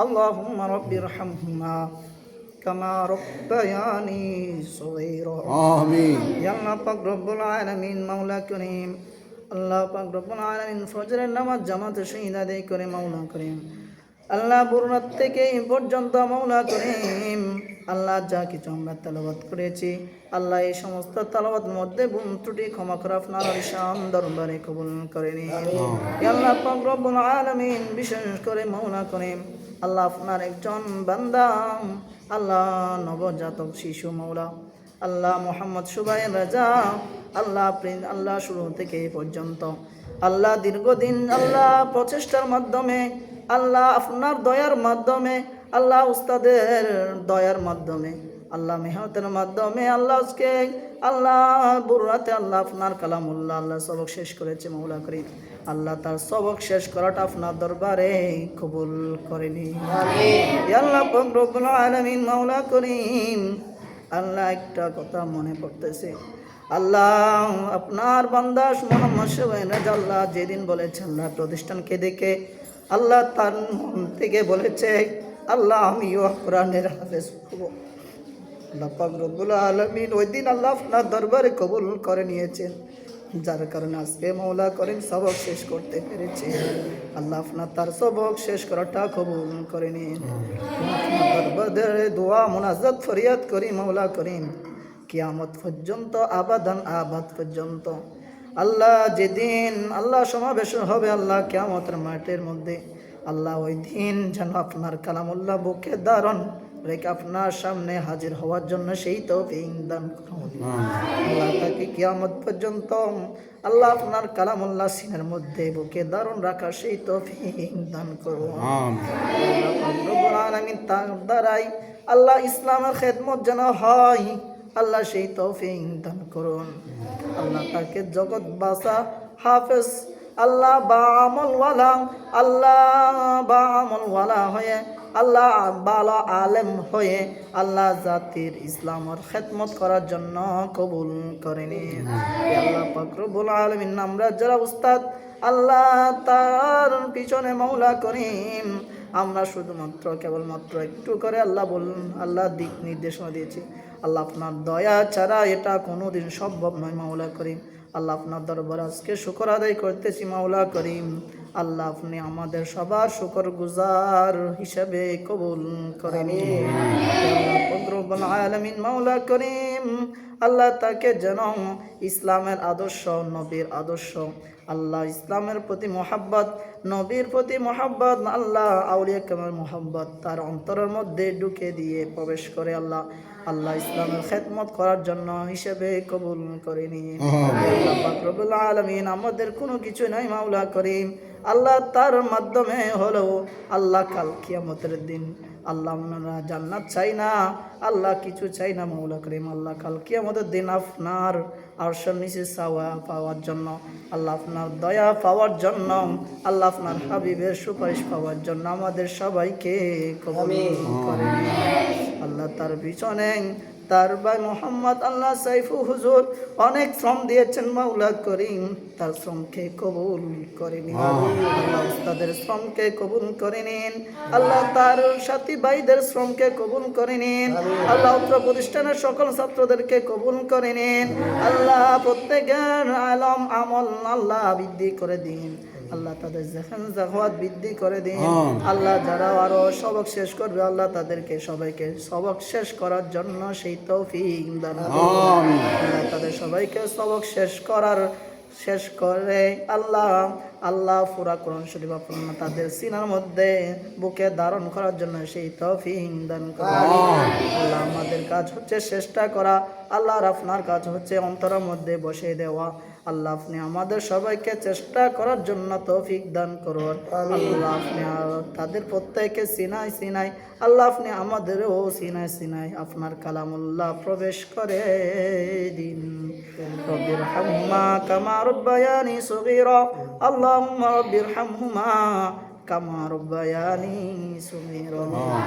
اللهم رب ارحمهما كما ربياني صغيرا আমিন ইয়া আল্লাহ পাক রব্বুল আলামিন মাওলা করিম আল্লাহ পাক রব্বুল আলামিন ফজরের নামাজ জামাতে শহীদ আদায় করে মাওলা করিম আল্লাহ বুররাত থেকে এই পর্যন্ত মাওলা করিম আল্লাহ যা কিছু আমরা তেলাবাত করেছি আল্লাহ এই সমস্ত তেলাবাত মধ্যে ভুল ত্রুটি ক্ষমা করে আপনার শান দরবারে কবুল করে নিন ইয়া আল্লাহ পাক রব্বুল আলামিন বিশেষ করে মাওলা করিম আল্লাহ আপনার একজন বান্দা। আল্লাহ নবজাতক শিশু মৌলা। আল্লাহ মোহাম্মদ সুবাই রাজা। আল্লাহ প্রিন্স আল্লাহ শুরু থেকে পর্যন্ত। আল্লাহ দীর্ঘদিন আল্লাহ প্রচেষ্টার মাধ্যমে, আল্লাহ আপনার দয়ার মাধ্যমে, আল্লাহ উস্তাদের দয়ার মাধ্যমে। আল্লাহ মেহনতের মাধ্যমে আল্লাহ আজকে আল্লাহ বুড়াতে আল্লাহ আপনার কালামুল্লাহ আল্লাহ সবক শেষ করেছে মৌলা করিম। আল্লাহ তার সবক শেষ করাটা আপনার দরবারে কবুল করেনি। আল্লাহ রব্বুল আলামিন মাওলা করিম আল্লাহ একটা কথা মনে পড়তেছে। আল্লাহ আপনার বান্দাস মোহাম্মদ আল্লাহ যেদিন বলেছে আল্লাহ প্রতিষ্ঠানকে দেখে? আল্লাহ তার মন থেকে বলেছে আল্লাহ আমিও কোরআনের হাফেজ হব। আল্লাহ পাক রব্বুল আলমিন ওই দিন আল্লাহ আপনার দরবারে কবুল করে নিয়েছেন। যার কারণে আজকে মৌলা করেন সবক শেষ করতে পেরেছে। আল্লাহ আপনার তার সবক শেষ করাটা কবুল করে নিন। দরবারে দোয়া, মোনাজাত, ফরিয়াদ করি মৌলা করিম। কিয়ামত পর্যন্ত, আবাদান আবাদ পর্যন্ত। আল্লাহ যেদিন, আল্লাহ সমাবেশ হবে, আল্লাহ কিয়ামতের মাঠের মধ্যে। আল্লাহ ওই দিন যেন আপনার কালামুল্লাহ বুকে দারণ রেখে আপনার সামনে হাজির হওয়ার জন্য সেই তো দান করুন। আল্লাহ তাকে কিয়ামত পর্যন্ত আল্লাহ আপনার কালামুল্লাহ সিনের মধ্যে বুকে দারুণ রাখা সেই তো দান করুন। আলামিন তার দ্বারাই আল্লাহ ইসলামের খেদমত যেন হয় আল্লাহ সেই তৌফিক দান করুন। আল্লাহ তাকে জগৎ বাসা হাফেজ আল্লাহ বা আমলওয়ালা আল্লাহ বা আমলওয়ালা হয়ে আল্লাহ বালা আলেম হয়ে আল্লাহ জাতির ইসলামর খেদমত করার জন্য কবুল করেনি। আল্লাহ আলমিন, আমরা যারা উস্তাদ, আল্লাহ তার পিছনে মৌলা করিম। আমরা শুধুমাত্র, কেবলমাত্র একটু করে আল্লাহ বলুন আল্লাহ দিক নির্দেশনা দিয়েছি। আল্লাহ আপনার দয়া ছাড়া এটা কোনোদিন সম্ভব নয় মাওলা করিম। আল্লাহ আপনার দরবার আজকে শুকর আদায় করতেছি মাওলা করিম। আল্লাহ আপনি আমাদের সবার শুকর গুজার হিসাবে কবুল করেন। আলমিন মাওলা করিম আল্লাহ তাকে যেন ইসলামের আদর্শ নবীর আদর্শ আল্লাহ ইসলামের প্রতি মোহাব্বত নবীর প্রতি মোহাব্বত আল্লাহ আউলিয়া কামার মোহাব্বত তার অন্তরের মধ্যে ঢুকে দিয়ে প্রবেশ করে আল্লাহ আল্লাহ ইসলামের খেদমত করার জন্য হিসেবে কবুল করে নিয়ে আলমিন আমাদের কোনো কিছু নাই মাওলা করিম। আল্লাহ তার মাধ্যমে হলো আল্লাহ কাল কিয়ামতের দিন। আল্লাহ আমরা জান্নাত চাই না আল্লাহ কিছু চাই না মাওলা করিম। আল্লাহ কাল কিয়ামতের দিন আপনার আরশার নিচে চাওয়া পাওয়ার জন্য আল্লাহ আপনার দয়া পাওয়ার জন্য আল্লাহ আপনার হাবিবের সুপারিশ পাওয়ার জন্য আমাদের সবাইকে কবুল করে আল্লাহ তার পিছনে তার ভাই মোহাম্মদ আল্লাহ সাইফু হুজুর অনেক শ্রম দিয়েছেন মাওলা করিম। তার শ্রমকে কবুল করে নিন। আল্লাহ তাদের শ্রমকে কবুল করে নিন। আল্লাহ তার সাথী ভাইদের শ্রমকে কবুল করে নিন। আল্লাহ উত্তর প্রতিষ্ঠানের সকল ছাত্রদেরকে কবুল করে নিন। আল্লাহ প্রত্যেকের আলম আমল আল্লাহ বৃদ্ধি করে দিন। আল্লাহ তাদের যেখান জাহাত বৃদ্ধি করে দিন। আল্লাহ যারা আরও সবক শেষ করবে আল্লাহ তাদেরকে সবাইকে সবক শেষ করার জন্য সেই তৌফিক দান আল্লাহ তাদের সবাইকে সবক শেষ করার শেষ করে আল্লাহ আল্লাহ পুরা কোরআন শরীফ আপনার তাদের সিনার মধ্যে বুকে ধারণ করার জন্য সেই তৌফিক দান আল্লাহ আমাদের কাজ হচ্ছে চেষ্টা করা আল্লাহর আপনার কাজ হচ্ছে অন্তরের মধ্যে বসে দেওয়া। আল্লাহ আপনি আমাদের সবাইকে চেষ্টা করার জন্য তৌফিক দান করুন। আল্লাহ আপনি তাদের প্রত্যেকে সিনাই সিনাই আল্লাহ আপনি আমাদেরও সিনাই সিনাই আপনার কালামুল্লাহ প্রবেশ করে দিন। রব্বির হামহুমা কামা রব্বায়ানি সগীরা আল্লাহ রব্বির হামহুমা কামা রব্বায়ানি সগীরা আল্লাহ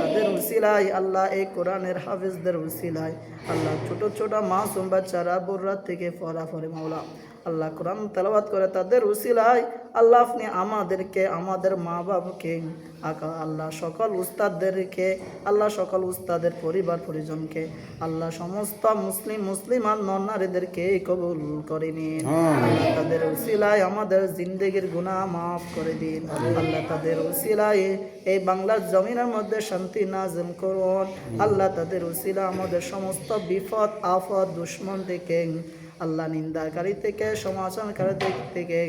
তাদের উসিলায় আল্লাহ এই কোরআনের হাফিজদের উসিলায়। আল্লাহ ছোট ছোট মাসুম বাচ্চারা বোররাত থেকে ফরা ফরে মাওলা। আল্লাহ কোরআন তেলাওয়াত করে তাদের উসিলাই আল্লাহ আপনি আমাদেরকে আমাদের মা বাবাকে আল্লাহ সকল উস্তাদদেরকে আল্লাহ সকল উস্তাদের পরিবার পরিজনকে আল্লাহ সমস্ত মুসলিম মুসলিমান নন্নারীদেরকে কবুল করে নিন। তাদের উসিলায় আমাদের জিন্দগির গুনাহ মাফ করে দিন। আল্লাহ তাদের উসিলায় এই বাংলার জমিনের মধ্যে শান্তি নাজিল করুন। আল্লাহ তাদের উসিলা আমাদের সমস্ত বিপদ আফত দুশ্মন থেকে আল্লাহ নিন্দাকারী থেকে সমালোচনাকারী দিক থেকে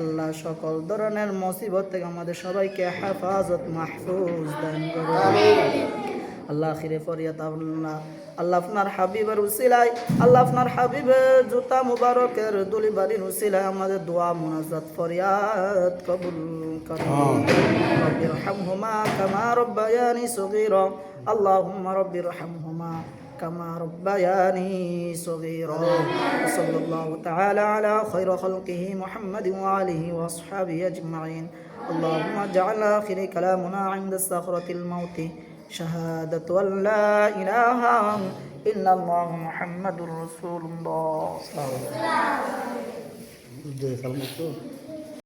আল্লাহ সকল ধরনের মুসিবত থেকে আমাদের সবাইকে হেফাজত মাহফুজ দান করুন। আল্লাহ আখিরে ফরিয়াত আল্লাহ আল্লাহ আপনার হাবিবের উসিলায় আল্লাহ আপনার হাবিবের জুতা মুবারকের দুলি বাড়ির উসিলায় আমাদের দোয়া মুনাজাত ফরিয়াদ কবুল করুন। রব্বির হামহুমা কামা রব্বায়ানি সগীরা আল্লাহুম্মা রব্বির হামহুমা كما ربياني صغيرا وصلى الله تعالى على خير خلقه محمد وآله وأصحابه أجمعين اللهم اجعل آخر كلامنا عند سخرة الموت شهادة أن لا إله إلا الله محمد رسول الله